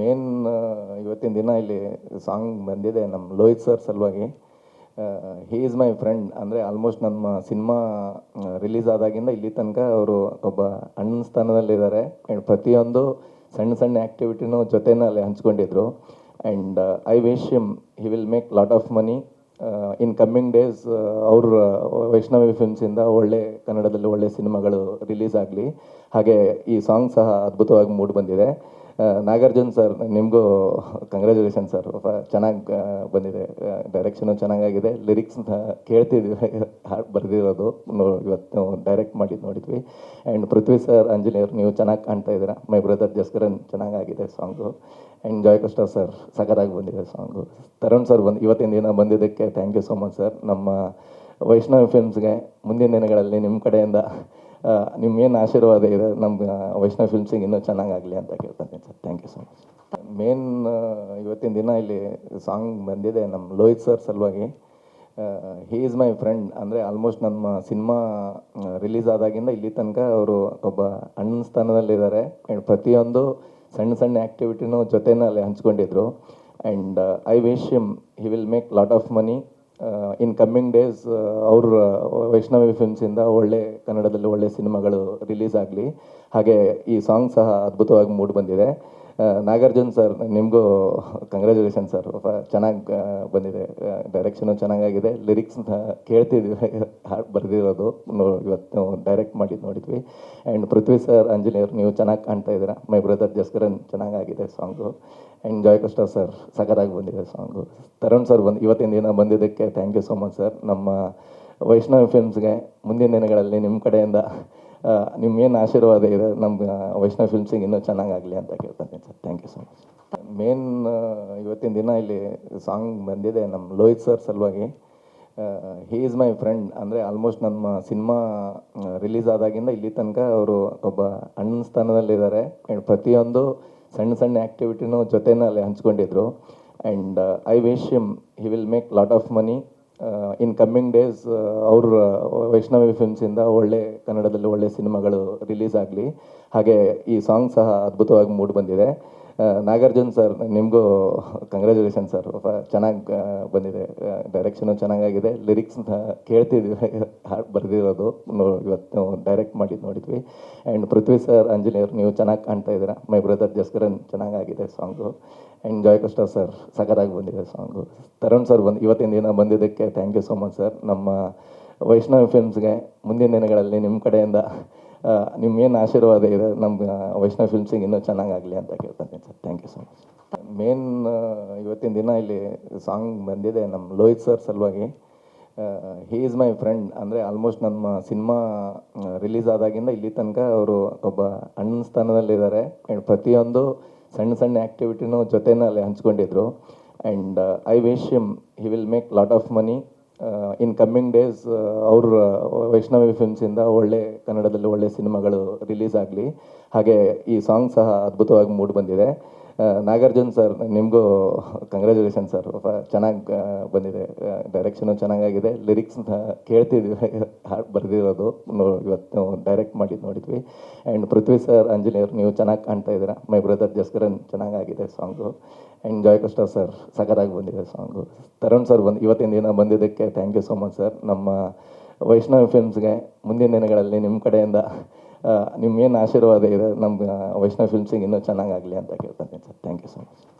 Main ಇವತ್ತಿನ ದಿನ ಇಲ್ಲಿ ಸಾಂಗ್ ಬಂದಿದೆ ನಮ್ಮ ಲೋಹಿತ್ ಸರ್ ಸಲುವಾಗಿ. ಹೀ ಈಸ್ ಮೈ ಫ್ರೆಂಡ್ ಅಂದರೆ ಆಲ್ಮೋಸ್ಟ್ ನಮ್ಮ ಸಿನಿಮಾ ರಿಲೀಸ್ ಆದಾಗಿಂದ ಇಲ್ಲಿ ತನಕ ಅವರು ಒಬ್ಬ ಅಣ್ಣನ ಸ್ಥಾನದಲ್ಲಿದ್ದಾರೆ. ಆ್ಯಂಡ್ ಪ್ರತಿಯೊಂದು ಸಣ್ಣ ಸಣ್ಣ ಆ್ಯಕ್ಟಿವಿಟಿನೂ ಜೊತೆನಲ್ಲಿ ಹಂಚ್ಕೊಂಡಿದ್ರು. And I wish him he will make lot of money in coming days ಅವ್ರ ವೈಷ್ಣವಿ ಫಿಲ್ಮ್ಸಿಂದ ಒಳ್ಳೆ ಕನ್ನಡದಲ್ಲಿ ಒಳ್ಳೆ ಸಿನಿಮಾಗಳು ರಿಲೀಸ್ ಆಗಲಿ. ಹಾಗೆ ಈ ಸಾಂಗ್ ಸಹ ಅದ್ಭುತವಾಗಿ ಮೂಡಿ ಬಂದಿದೆ. ನಾಗಾರ್ಜುನ್ ಸರ್, ನಿಮಗೂ ಕಂಗ್ರ್ಯಾಚುಲೇಷನ್ ಸರ್ ಚೆನ್ನಾಗಿ ಬಂದಿದೆ. ಡೈರೆಕ್ಷನು ಚೆನ್ನಾಗಾಗಿದೆ. ಲಿರಿಕ್ಸ್ ಕೇಳ್ತಿದ್ವಿ ಹಾಡು ಬರೆದಿರೋದು. ಇವತ್ತು ಡೈರೆಕ್ಟ್ ಮಾಡಿ ನೋಡಿದ್ವಿ. ಆ್ಯಂಡ್ ಪೃಥ್ವಿ ಸರ್ ಅಂಜನೇಯರು ನೀವು ಚೆನ್ನಾಗಿ ಕಾಣ್ತಾ ಇದ್ದೀರಾ? ಮೈ ಬ್ರದರ್ ಜಸ್ಕರನ್ ಚೆನ್ನಾಗಾಗಿದೆ song and Joy Krishna sir ಸಖತ್ತಾಗಿ ಬಂದಿದೆ ಸಾಂಗು ತರುಣ್ ಸರ್ ಬಂದು, ಇವತ್ತಿನ ದಿನ ಬಂದಿದ್ದಕ್ಕೆ thank you so much sir ನಮ್ಮ ವೈಷ್ಣವಿ ಫಿಲ್ಮ್ಸ್ಗೆ ಮುಂದಿನ ದಿನಗಳಲ್ಲಿ ನಿಮ್ಮ ಕಡೆಯಿಂದ ನಿಮ್ಮ ಏನು ಆಶೀರ್ವಾದ ಇದೆ? ನಮ್ಮ ವೈಷ್ಣವ್ ಫಿಲ್ಮ್ಸಿಗೆ ಇನ್ನೂ ಚೆನ್ನಾಗಾಗಲಿ ಅಂತ ಕೇಳ್ತೀನಿ sir. Thank you so much man ಇವತ್ತಿನ ದಿನ ಇಲ್ಲಿ ಸಾಂಗ್ ಬಂದಿದೆ ನಮ್ಮ ಲೋಹಿತ್ ಸರ್ ಸಲುವಾಗಿ. ಹೀ ಈಸ್ ಮೈ ಫ್ರೆಂಡ್ ಅಂದರೆ ಆಲ್ಮೋಸ್ಟ್ ನಮ್ಮ ಸಿನಿಮಾ ರಿಲೀಸ್ ಆದಾಗಿಂದ ಇಲ್ಲಿ ತನಕ ಅವರು ಒಬ್ಬ ಅಣ್ಣನ ಸ್ಥಾನದಲ್ಲಿದ್ದಾರೆ. ಆ್ಯಂಡ್ ಪ್ರತಿಯೊಂದು ಸಣ್ಣ ಸಣ್ಣ ಆ್ಯಕ್ಟಿವಿಟಿನೂ ಜೊತೆನಲ್ಲಿ ಹಂಚ್ಕೊಂಡಿದ್ರು. And I wish him he will make lot of money in coming days ಅವ್ರ ವೈಷ್ಣವಿ ಫಿಲ್ಮ್ಸಿಂದ ಒಳ್ಳೆ ಕನ್ನಡದಲ್ಲಿ ಒಳ್ಳೆ ಸಿನಿಮಾಗಳು ರಿಲೀಸ್ ಆಗಲಿ. ಹಾಗೆ ಈ ಸಾಂಗ್ ಸಹ ಅದ್ಭುತವಾಗಿ ಮೂಡಿ ಬಂದಿದೆ. ನಾಗಾರ್ಜುನ್ ಸರ್, ನಿಮಗೂ ಕಂಗ್ರ್ಯಾಚುಲೇಷನ್ ಸರ್ ಚೆನ್ನಾಗಿ ಬಂದಿದೆ. ಡೈರೆಕ್ಷನು ಚೆನ್ನಾಗಾಗಿದೆ. ಲಿರಿಕ್ಸ್ ಕೇಳ್ತಿದ್ದೀವಿ. ಹಾಡು ಬರೆದಿರೋದು. ಇವತ್ತು ಡೈರೆಕ್ಟ್ ಮಾಡಿ ನೋಡಿದ್ವಿ. ಆ್ಯಂಡ್ ಪೃಥ್ವಿ ಸರ್ ಅಂಜನೇಯರು ನೀವು ಚೆನ್ನಾಗಿ ಕಾಣ್ತಾ ಇದ್ದೀರಾ? ಮೈ ಬ್ರದರ್ ಜಸ್ಕರನ್ ಚೆನ್ನಾಗಾಗಿದೆ song and Joy Krishna sir ಸಖತ್ತಾಗಿ ಬಂದಿದೆ ಸಾಂಗು ತರುಣ್ ಸರ್ ಬಂದು, ಇವತ್ತಿನ ದಿನ ಬಂದಿದ್ದಕ್ಕೆ thank you so much sir ನಮ್ಮ ವೈಷ್ಣವಿ ಫಿಲ್ಮ್ಸ್ಗೆ ಮುಂದಿನ ದಿನಗಳಲ್ಲಿ ನಿಮ್ಮ ಕಡೆಯಿಂದ ನಿಮ್ಮ ಏನು ಆಶೀರ್ವಾದ ಇದೆ? ನಮ್ಮ ವೈಷ್ಣವ್ ಫಿಲ್ಮ್ಸಿಗೆ ಇನ್ನೂ ಚೆನ್ನಾಗಾಗಲಿ ಅಂತ ಕೇಳ್ತಾನೆ sir. Thank you so much man ಇವತ್ತಿನ ದಿನ ಇಲ್ಲಿ ಸಾಂಗ್ ಬಂದಿದೆ ನಮ್ಮ ಲೋಹಿತ್ ಸರ್ ಸಲುವಾಗಿ. ಹೀ ಈಸ್ ಮೈ ಫ್ರೆಂಡ್ ಅಂದರೆ ಆಲ್ಮೋಸ್ಟ್ ನಮ್ಮ ಸಿನಿಮಾ ರಿಲೀಸ್ ಆದಾಗಿಂದ ಇಲ್ಲಿ ತನಕ ಅವರು ಒಬ್ಬ ಅಣ್ಣನ ಸ್ಥಾನದಲ್ಲಿದ್ದಾರೆ. ಆ್ಯಂಡ್ ಪ್ರತಿಯೊಂದು ಸಣ್ಣ ಸಣ್ಣ ಆ್ಯಕ್ಟಿವಿಟಿನೂ ಜೊತೆನಲ್ಲಿ ಹಂಚ್ಕೊಂಡಿದ್ರು. And I wish him he will make lot of money in coming days ಅವ್ರ ವೈಷ್ಣವಿ ಫಿಲ್ಮ್ಸಿಂದ ಒಳ್ಳೆ ಕನ್ನಡದಲ್ಲಿ ಒಳ್ಳೆ ಸಿನಿಮಾಗಳು ರಿಲೀಸ್ ಆಗಲಿ. ಹಾಗೆ ಈ ಸಾಂಗ್ ಸಹ ಅದ್ಭುತವಾಗಿ ಮೂಡಿ ಬಂದಿದೆ. ನಾಗಾರ್ಜುನ್ ಸರ್, ನಿಮಗೂ ಕಂಗ್ರ್ಯಾಚುಲೇಷನ್ ಸರ್ ಚೆನ್ನಾಗಿ ಬಂದಿದೆ. ಡೈರೆಕ್ಷನು ಚೆನ್ನಾಗಾಗಿದೆ. ಲಿರಿಕ್ಸ್ ಕೇಳ್ತಿದ್ವಿ ಹಾಡು ಬರೆದಿರೋದು. ಇವತ್ತು ಡೈರೆಕ್ಟ್ ಮಾಡಿ ನೋಡಿದ್ವಿ. ಆ್ಯಂಡ್ ಪೃಥ್ವಿ ಸರ್ ಅಂಜನೇಯರು ನೀವು ಚೆನ್ನಾಗಿ ಕಾಣ್ತಾ ಇದ್ದೀರಾ? ಮೈ ಬ್ರದರ್ ಜಸ್ಕರನ್ ಚೆನ್ನಾಗಾಗಿದೆ song and Joy Krishna sir ಸಖತ್ತಾಗಿ ಬಂದಿದೆ ಸಾಂಗು ತರುಣ್ ಸರ್ ಬಂದು, ಇವತ್ತಿನ ದಿನ ಬಂದಿದ್ದಕ್ಕೆ thank you so much sir ನಮ್ಮ ವೈಷ್ಣವಿ ಫಿಲ್ಮ್ಸ್ಗೆ ಮುಂದಿನ ದಿನಗಳಲ್ಲಿ ನಿಮ್ಮ ಕಡೆಯಿಂದ ನಿಮ್ಮ ಏನು ಆಶೀರ್ವಾದ ಇದೆ? ನಮ್ಮ ವೈಷ್ಣವ್ ಫಿಲ್ಮ್ಸಿಗೆ ಇನ್ನೂ ಚೆನ್ನಾಗಾಗಲಿ ಅಂತ ಕೇಳ್ತೀನಿ sir. Thank you so much man ಇವತ್ತಿನ ದಿನ ಇಲ್ಲಿ ಸಾಂಗ್ ಬಂದಿದೆ ನಮ್ಮ ಲೋಹಿತ್ ಸರ್ ಸಲುವಾಗಿ. ಹೀ ಈಸ್ ಮೈ ಫ್ರೆಂಡ್ ಅಂದರೆ ಆಲ್ಮೋಸ್ಟ್ ನಮ್ಮ ಸಿನಿಮಾ ರಿಲೀಸ್ ಆದಾಗಿಂದ ಇಲ್ಲಿ ತನಕ ಅವರು ಒಬ್ಬ ಅಣ್ಣನ ಸ್ಥಾನದಲ್ಲಿದ್ದಾರೆ. ಆ್ಯಂಡ್ ಪ್ರತಿಯೊಂದು ಸಣ್ಣ ಸಣ್ಣ ಆ್ಯಕ್ಟಿವಿಟಿನೂ ಜೊತೆನಲ್ಲಿ ಹಂಚ್ಕೊಂಡಿದ್ರು. And I wish him he will make lot of money in coming days ಅವ್ರ ವೈಷ್ಣವಿ ಫಿಲ್ಮ್ಸಿಂದ ಒಳ್ಳೆ ಕನ್ನಡದಲ್ಲಿ ಒಳ್ಳೆ ಸಿನಿಮಾಗಳು ರಿಲೀಸ್ ಆಗಲಿ. ಹಾಗೆ ಈ ಸಾಂಗ್ ಸಹ ಅದ್ಭುತವಾಗಿ ಮೂಡಿ ಬಂದಿದೆ. ನಾಗಾರ್ಜುನ್ ಸರ್, ನಿಮಗೂ ಕಂಗ್ರ್ಯಾಚುಲೇಷನ್ ಸರ್ ಚೆನ್ನಾಗಿ ಬಂದಿದೆ. ಡೈರೆಕ್ಷನು ಚೆನ್ನಾಗಾಗಿದೆ. ಲಿರಿಕ್ಸ್ ಕೇಳ್ತಿದ್ವಿ ಹಾಡು ಬರೆದಿರೋದು. ಇವತ್ತು ಡೈರೆಕ್ಟ್ ಮಾಡಿ ನೋಡಿದ್ವಿ. ಆ್ಯಂಡ್ ಪೃಥ್ವಿ ಸರ್ ಅಂಜನೇಯರು ನೀವು ಚೆನ್ನಾಗಿ ಕಾಣ್ತಾ ಇದ್ದೀರಾ? ಮೈ ಬ್ರದರ್ ಜಸ್ಕರನ್ ಚೆನ್ನಾಗಾಗಿದೆ song and Joy Krishna sir ಸಖತ್ತಾಗಿ ಬಂದಿದೆ ಸಾಂಗು ತರುಣ್ ಸರ್ ಬಂದು, ಇವತ್ತಿನ ದಿನ ಬಂದಿದ್ದಕ್ಕೆ thank you so much sir ನಮ್ಮ ವೈಷ್ಣವಿ ಫಿಲ್ಮ್ಸ್ಗೆ ಮುಂದಿನ ದಿನಗಳಲ್ಲಿ ನಿಮ್ಮ ಕಡೆಯಿಂದ ನಿಮ್ಮೇನು ಆಶೀರ್ವಾದ ಇದೆ? ನಮ್ಮ ವೈಷ್ಣವ್ ಫಿಲ್ಮ್ಸಿಗೆ ಇನ್ನೂ ಚೆನ್ನಾಗಾಗಲಿ ಅಂತ ಕೇಳ್ಕೊತೀನಿ sir. Thank you so much